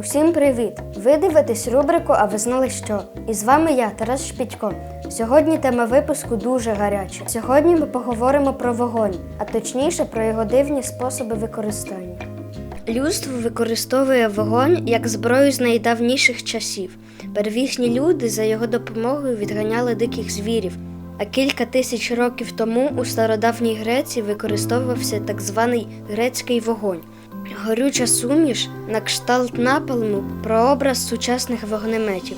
Усім привіт! Ви дивитесь рубрику А ви знали що? І з вами я, Тарас Шпітько. Сьогодні тема випуску дуже гаряча. Сьогодні ми поговоримо про вогонь, а точніше про його дивні способи використання. Людство використовує вогонь як зброю з найдавніших часів. Первісні люди за його допомогою відганяли диких звірів. А кілька тисяч років тому у стародавній Греції використовувався так званий грецький вогонь. Горюча суміш на кшталт напалму прообраз сучасних вогнеметів.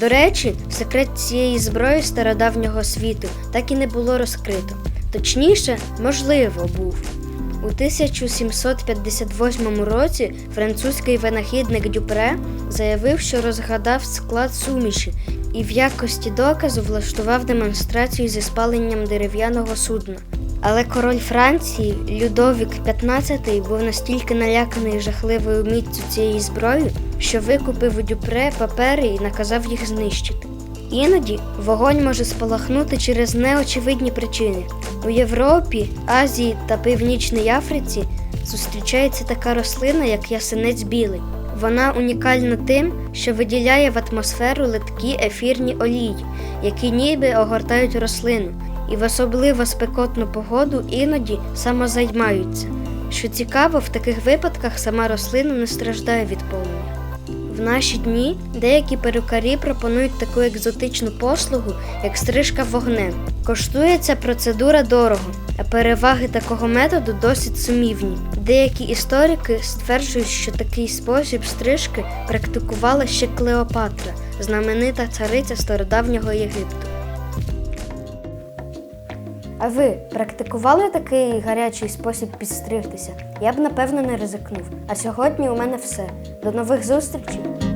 До речі, секрет цієї зброї стародавнього світу так і не було розкрито. Точніше, можливо, був. У 1758 році французький винахідник Дюпре заявив, що розгадав склад суміші і в якості доказу влаштував демонстрацію зі спаленням дерев'яного судна. Але король Франції Людовік XV був настільки наляканий жахливою міцю цієї зброї, що викупив у Дюпре папери і наказав їх знищити. Іноді вогонь може спалахнути через неочевидні причини. У Європі, Азії та Північній Африці зустрічається така рослина, як ясенець білий. Вона унікальна тим, що виділяє в атмосферу литкі ефірні олії, які ніби огортають рослину, і в особливо спекотну погоду іноді самозаймаються. Що цікаво, в таких випадках сама рослина не страждає від полум'я. В наші дні деякі перукарі пропонують таку екзотичну послугу, як стрижка вогнем. Коштує ця процедура дорого, а переваги такого методу досить сумівні. Деякі історики стверджують, що такий спосіб стрижки практикувала ще Клеопатра, знаменита цариця стародавнього Єгипту. А ви практикували такий гарячий спосіб підстригтися? Я б напевно не ризикнув. А сьогодні у мене все. До нових зустрічей!